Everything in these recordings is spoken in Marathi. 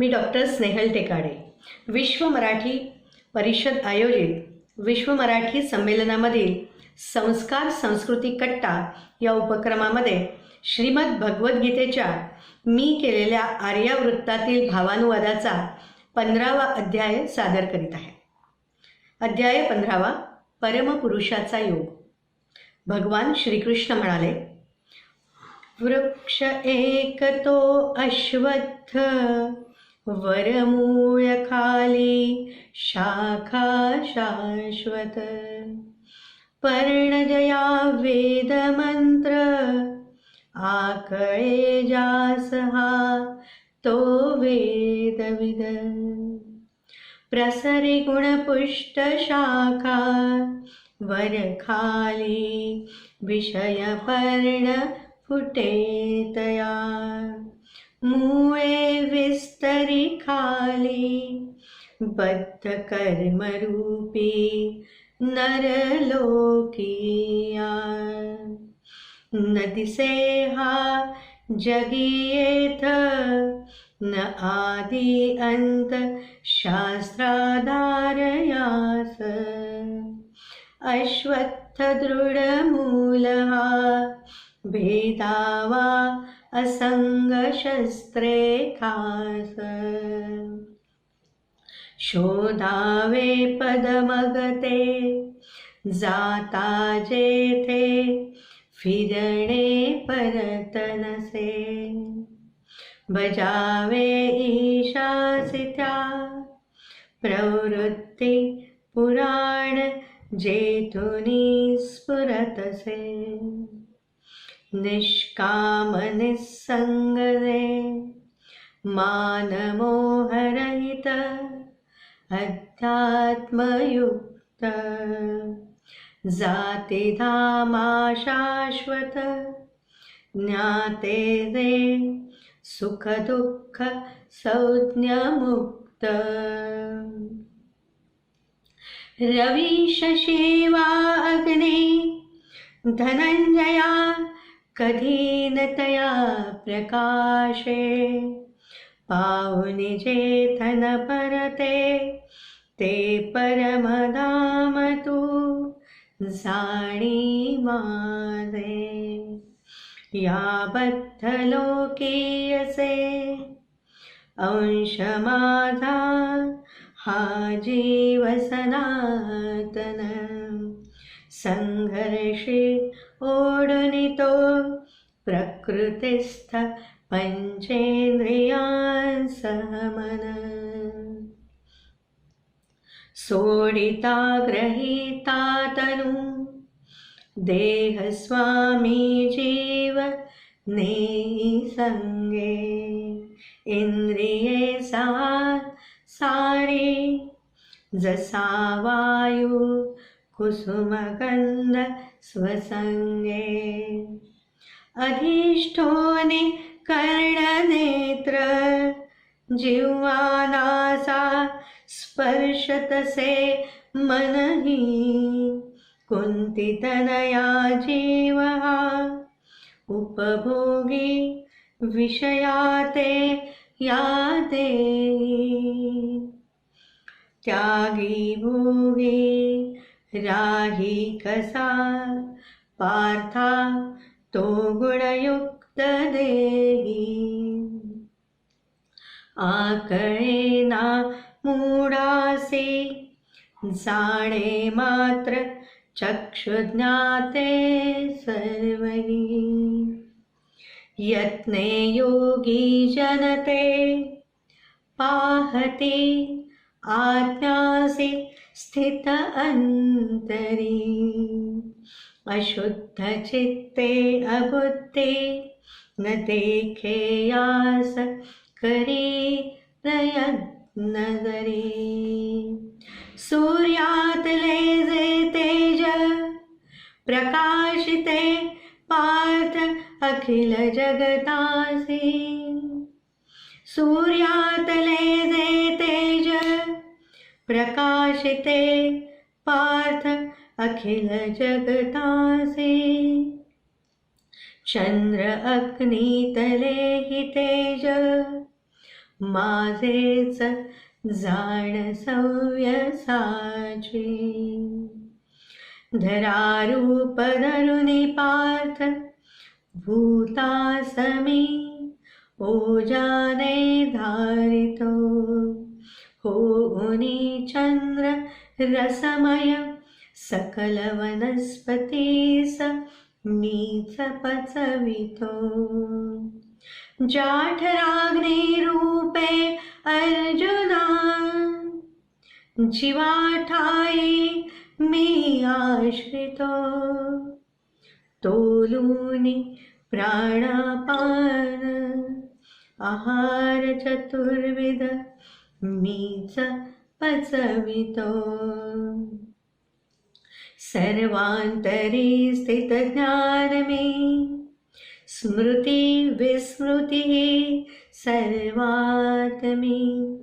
मी डॉक्टर स्नेहल टेकाडे. विश्व मराठी परिषद आयोजित विश्व मराठी संमेलनामधील संस्कार संस्कृती कट्टा या उपक्रमामध्ये श्रीमद भगवद्गीतेच्या मी केलेल्या आर्यावृत्तातील भावानुवादाचा पंधरावा अध्याय सादर करीत आहे. अध्याय पंधरावा परमपुरुषाचा योग. भगवान श्रीकृष्ण म्हणाले वृक्ष एक तो अश्वत्थ वरमूळ खाली शाखा शाश्वत. पर्णजया वेदमंत्र आकळे जास हा तो वेदविद. प्रसरी गुणपुष्ट शाखा फुटेतया. मुळे विस्तरी खाली बद्ध कर्मरूपी नरलोकिया नदिसे हा जगियेथ न आदि अंत शास्त्राधारयास। अश्वत्थ भेदावा असंग शस्त्रे खास. शोधावे पदमगते जाता जेथे फिरणे परतनसे बजावे ईशासित्या प्रवृत्ती पुराण जेथुनी स्फुरतसे. निष्काम निस्संगदे मानमोहरहित अध्यात्मयुक्त जातिधामा शाश्वत ज्ञाते दे सुखदुःख संज्ञमुक्त। रविशशिवा अग्ने धनञ्जया कधीनतया प्रकाशे पाहुनि जेथन परते ते परमधाम तू जाणी माझे या बद्धलोकीयसे अंश माझा हा जीव सनातन ओडुनितो प्रकृतिस्थ पञ्चेन्द्रियान् समन सोडिता सोडितागृहीता तनु देहस्वामी जीव जीवनेसङ्गे इन्द्रिये सा सारी जसा वायु कुसुमगन्ध स्वसंगे। अधिष्ठोने कर्णनेत्र जिह्वानासा स्पर्शतसे मनही। कुंतितनया जीव उपभोगी विषयाते या त्यागी भोगी राही कसा पार्था तो गुणयुक्त देही. आकळे ना मूडासे जाणे मात्र चक्षुज्ञाते सर्वही. यत्ने योगी जनते पाहते आज्ञासे स्थित अंतरी. अशुद्ध चित्ते अबुद्धे न देखेयास करी प्रयत्न सूर्यात सूर्यातले जे तेज प्रकाशिते पार्थ अखिल जगतासी. सूर्यातले जे प्रकाशिते पार्थ अखिल जगतासे। चंद्र अग्नितले हि तेज। माझेच जाण सव्यसाची धरारूप धरुनी पार्थ भूतासमी ओजाने धारितो। होनी चंद्र रसमय सकल स मीच पचवितो जाठराग्नी रूपे अर्जुना जीवाठाई मी आश्रितो तोलूनी प्राणापान आहार चतुर्विध मीच पचवितो. सर्वांतरी स्थित ज्ञान मे. स्मृती विस्मृती सर्वात मी.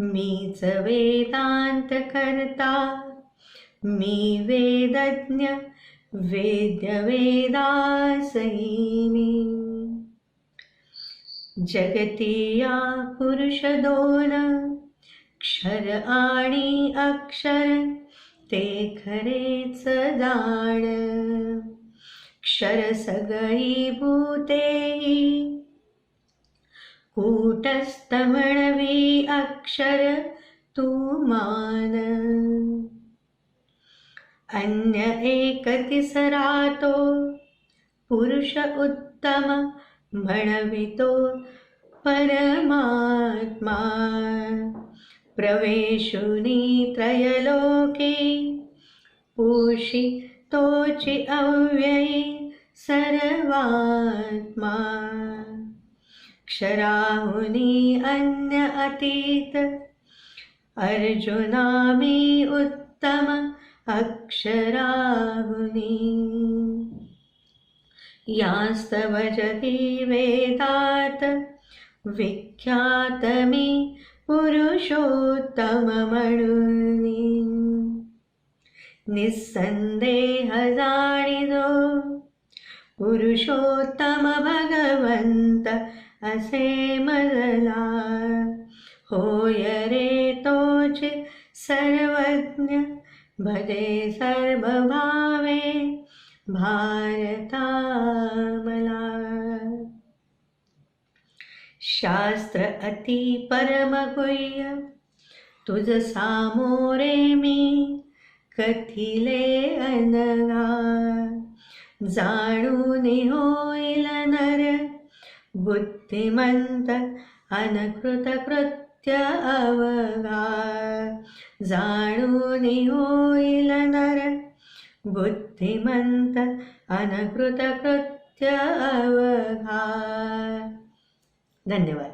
मीच वेदांत करता. मी वेदज्ञ वेद्य वेदासही जगतिया पुरुष दोन क्षर आणि अक्षर ते खरेच जाण. क्षर सगळी भूतेही कूटस्थ म्हणवी अक्षर तू मान. अन्य एक तिसरा तो पुरुष उत्तम म्हणवितो परमात्मा. प्रवेशुनी त्रयलोके पूषि तोचि अव्ययी सर्वात्मा. क्षराहुनी अन्य अतीत अर्जुनामी उत्तम अक्षराहुनी. यास्तवजति वेदात् वेदात विख्यातमी पुरुषोत्तम म्हणून निस्संदेह पुरुषोत्तम भगवंत असे मजला होय रे तोच सर्वज्ञ भजे सर्वभावे भारता मला शास्त्र अति परमगुह्य तुझ सामोरे मी कथिले अनगा जाणून होईल नर बुद्धिमंत अनकृत कृत्य अवगा जाणून होईल नर बुद्धिमंत अनकृत कृत्य धन्यवाद।